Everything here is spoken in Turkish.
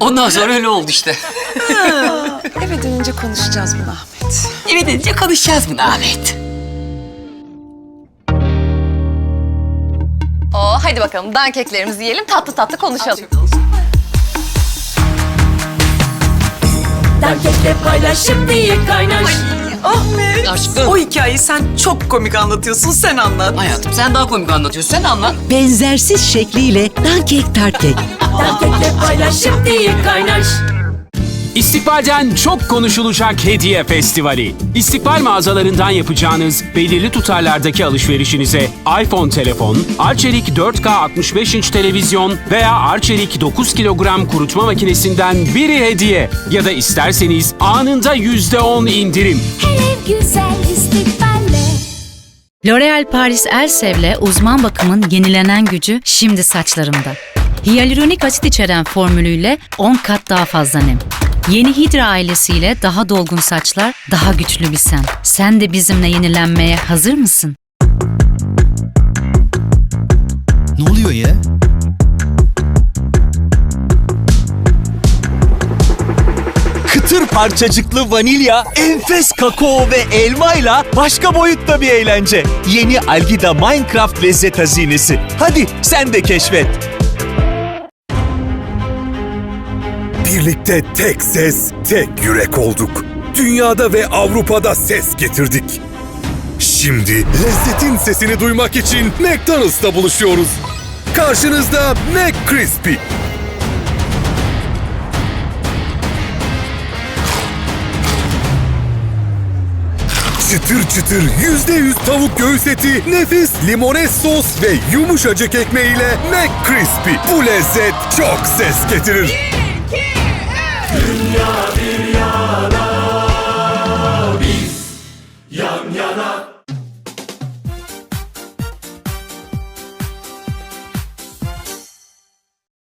Ondan sonra öyle oldu işte. Eve dönünce konuşacağız bunu Ahmet. Eve denince konuşacağız bunu Ahmet. Oo, hadi bakalım dankeklerimizi yiyelim tatlı tatlı konuşalım. Dankekle paylaşıp diye kaynaş Ahmet. Aşkım. O hikayeyi sen çok komik anlatıyorsun. Sen anlat. Hayatım sen daha komik anlatıyorsun. Sen anlat. benzersiz şekliyle dankek tarkek. Dankekle paylaşıp diye kaynaş İstikbal'den çok konuşulacak hediye festivali. İstikbal mağazalarından yapacağınız belirli tutarlardaki alışverişinize iPhone telefon, Arçelik 4K 65 inç televizyon veya Arçelik 9 kilogram kurutma makinesinden biri hediye. Ya da isterseniz anında %10 indirim. Her ev güzel. L'Oréal Paris Elsev'le uzman bakımın yenilenen gücü şimdi saçlarımda. Hyaluronik asit içeren formülüyle 10 kat daha fazla nem. Yeni Hidra ailesiyle daha dolgun saçlar, daha güçlü bir sen. Sen de bizimle yenilenmeye hazır mısın? Ne oluyor ya? Kıtır parçacıklı vanilya, enfes kakao ve elmayla başka boyutta bir eğlence. Yeni Algida Minecraft lezzet hazinesi. Hadi sen de keşfet. Birlikte tek ses, tek yürek olduk. Dünyada ve Avrupa'da ses getirdik. Şimdi lezzetin sesini duymak için McDonald's'ta buluşuyoruz. Karşınızda McCrispy. Çıtır çıtır yüzde yüz tavuk göğüs eti, nefis limones sos ve yumuşacık ekmeğiyle McCrispy. Bu lezzet çok ses getirir. Dünya